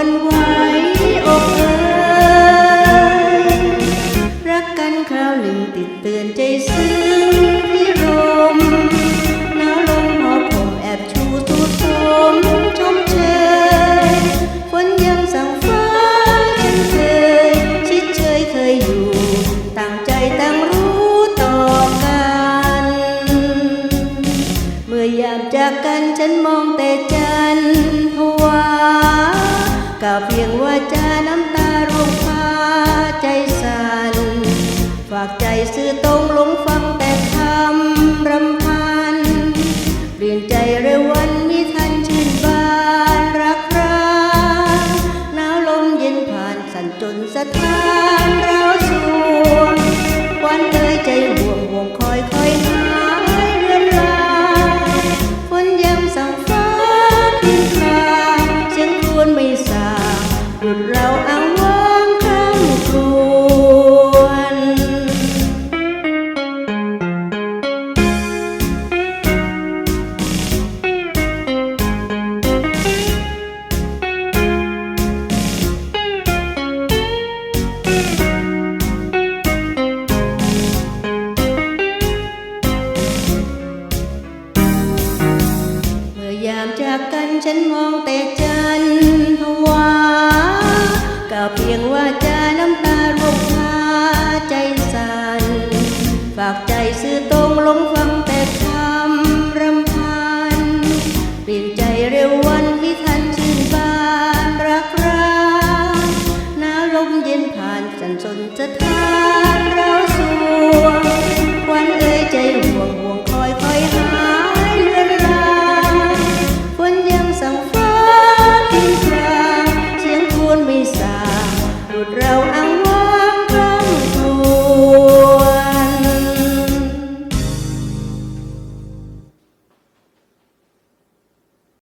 วันไหวอกเอ่ยรักกันคราวหนึ่งติดเตือนใจซึ้งพิรมหนาวลงหอผมแอบชูตูดสมชมเชยฝนยังสั่งฟ้าฉันเคย ชิดเชยเคยอยู่ตั้งใจตั้งรู้ต่อกัน เมื่อยามจากกันฉันมองแต่จันทร์ กับเพียงว่าจาน้ำตาร่วงพาใจสั่นฝากใจซื้อตรงหลงฟังแต่คำรำพัน เปลี่ยนใจเร็ววันนี้ทันชื่นบานรักรักหนาวลมเย็นผ่านสั่นจนสะท้านเราสวงควันเอ่ยใจห่วงห่วงคอยคอยหา ยามจากกันฉันมองแต่จัน เรา